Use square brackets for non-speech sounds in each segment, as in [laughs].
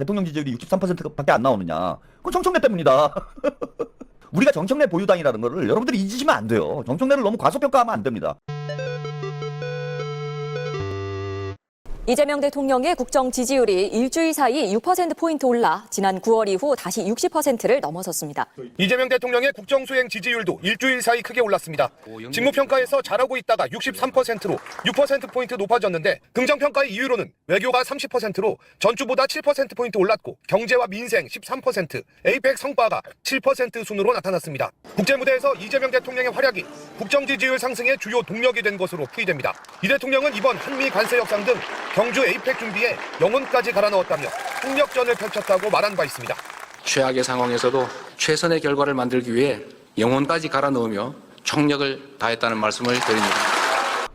대통령 지지율이 63%밖에 안 나오느냐? 그건 정청래 때문이다. [laughs] 우리가 정청래 보유당이라는 거를 여러분들이 잊으시면 안 돼요. 정청래를 너무 과소평가하면 안 됩니다. 이재명 대통령의 국정 지지율이 일주일 사이 6%포인트 올라 지난 9월 이후 다시 60%를 넘어섰습니다. 이재명 대통령의 국정 수행 지지율도 일주일 사이 크게 올랐습니다. 직무평가에서 잘하고 있다가 63%로 6%포인트 높아졌는데 긍정평가의 이유로는 외교가 30%로 전주보다 7%포인트 올랐고 경제와 민생 13%, 에이펙 성과가 7% 순으로 나타났습니다. 국제무대에서 이재명 대통령의 활약이 국정 지지율 상승의 주요 동력이 된 것으로 풀이됩니다. 이 대통령은 이번 한미 관세 협상 등 경주 에이펙 준비에 영혼까지 갈아 넣었다며 폭력전을 펼쳤다고 말한 바 있습니다. 최악의 상황에서도 최선의 결과를 만들기 위해 영혼까지 갈아 넣으며 총력을 다했다는 말씀을 드립니다.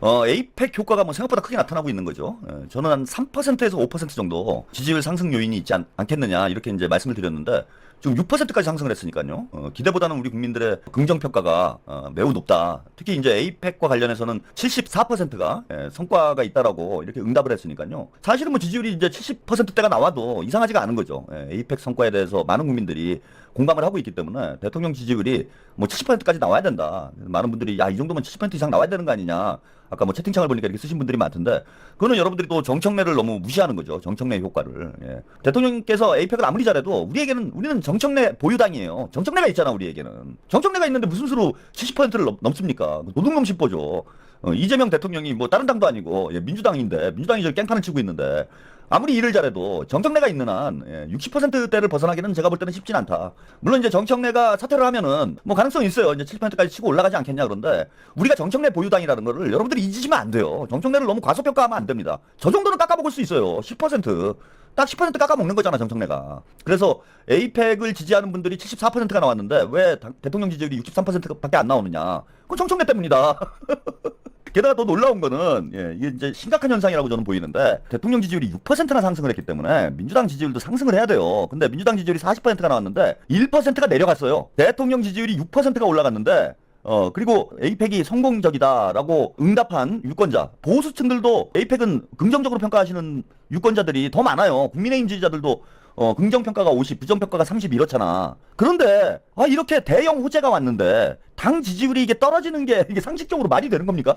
어, 에이펙 효과가 뭐 생각보다 크게 나타나고 있는 거죠. 예, 저는 한 3%에서 5% 정도 지지율 상승 요인이 있지 않, 겠느냐 이렇게 이제 말씀을 드렸는데 지금 6%까지 상승을 했으니까요. 어, 기대보다는 우리 국민들의 긍정 평가가 어, 매우 높다. 특히 이제 에이펙과 관련해서는 74%가 예, 성과가 있다라고 이렇게 응답을 했으니까요. 사실은 뭐 지지율이 이제 70%대가 나와도 이상하지가 않은 거죠. 예, 에이펙 성과에 대해서 많은 국민들이 공감을 하고 있기 때문에 대통령 지지율이 뭐 70%까지 나와야 된다. 많은 분들이 야 이 정도면 70% 이상 나와야 되는 거 아니냐. 아까 뭐 채팅창을 보니까 이렇게 쓰신 분들이 많던데 그거는 여러분들이 또 정청래를 너무 무시하는 거죠. 정청래 효과를. 예. 대통령께서 에이펙을 아무리 잘해도 우리에게는 우리는 정청래 보유당이에요. 정청래가 있잖아 우리에게는. 정청래가 있는데 무슨 수로 70%를 넘, 넘습니까? 노동놈 심보죠. 어, 이재명 대통령이 뭐 다른 당도 아니고 예, 민주당인데 민주당이 저 깽판을 치고 있는데 아무리 일을 잘해도 정청래가 있는 한 예, 60%대를 벗어나기는 제가 볼 때는 쉽진 않다. 물론 이제 정청래가 사퇴를 하면은 뭐 가능성이 있어요. 이제 7%까지 치고 올라가지 않겠냐 그런데 우리가 정청래 보유당이라는 거를 여러분들이 잊으시면 안 돼요. 정청래를 너무 과소평가하면 안 됩니다. 저 정도는 깎아먹을 수 있어요. 10%. 딱 10% 깎아먹는 거잖아, 정청래가. 그래서 에이펙을 지지하는 분들이 74%가 나왔는데 왜 당- 대통령 지지율이 63%밖에 안 나오느냐. 그건 정청래 때문이다. [laughs] 게다가 더 놀라운 거는 예, 이게 이제 심각한 현상이라고 저는 보이는데 대통령 지지율이 6%나 상승을 했기 때문에 민주당 지지율도 상승을 해야 돼요. 근데 민주당 지지율이 40%가 나왔는데 1%가 내려갔어요. 대통령 지지율이 6%가 올라갔는데 어 그리고 에이펙이 성공적이다라고 응답한 유권자 보수층들도 에이펙은 긍정적으로 평가하시는 유권자들이 더 많아요. 국민의힘 지지자들도 어, 긍정평가가 50, 부정평가가 30 이렇잖아. 그런데, 아, 이렇게 대형 호재가 왔는데, 당 지지율이 이게 떨어지는 게, 이게 상식적으로 말이 되는 겁니까?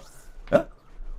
예?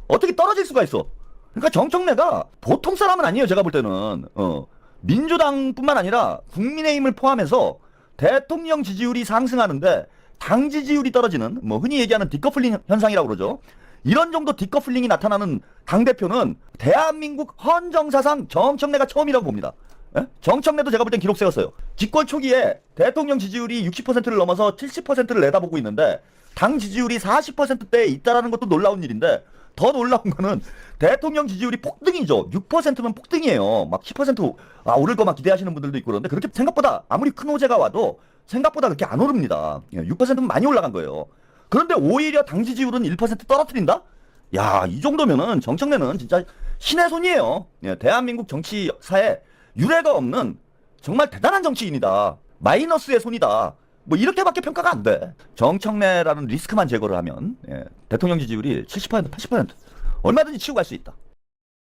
어떻게 떨어질 수가 있어? 그러니까 정청래가 보통 사람은 아니에요, 제가 볼 때는. 어, 민주당뿐만 아니라 국민의힘을 포함해서 대통령 지지율이 상승하는데, 당 지지율이 떨어지는, 뭐, 흔히 얘기하는 디커플링 현상이라고 그러죠. 이런 정도 디커플링이 나타나는 당 대표는 대한민국 헌정사상 정청래가 처음이라고 봅니다. 예? 정청래도 제가 볼 땐 기록 세웠어요. 집권 초기에 대통령 지지율이 60%를 넘어서 70%를 내다보고 있는데 당 지지율이 40%대에 있다라는 것도 놀라운 일인데 더 놀라운 거는 대통령 지지율이 폭등이죠. 6%면 폭등이에요. 막 10% 아, 오를 거만 기대하시는 분들도 있고 그런데 그렇게 생각보다 아무리 큰 호재가 와도 생각보다 그렇게 안 오릅니다. 예, 6%면 많이 올라간 거예요. 그런데 오히려 당 지지율은 1% 떨어뜨린다? 야, 이 정도면은 정청래는 진짜 신의 손이에요. 예, 대한민국 정치사에 유례가 없는 정말 대단한 정치인이다. 마이너스의 손이다. 뭐 이렇게밖에 평가가 안 돼. 정청래라는 리스크만 제거를 하면 예, 대통령 지지율이 70% 80% 얼마든지 치고 갈 수 있다.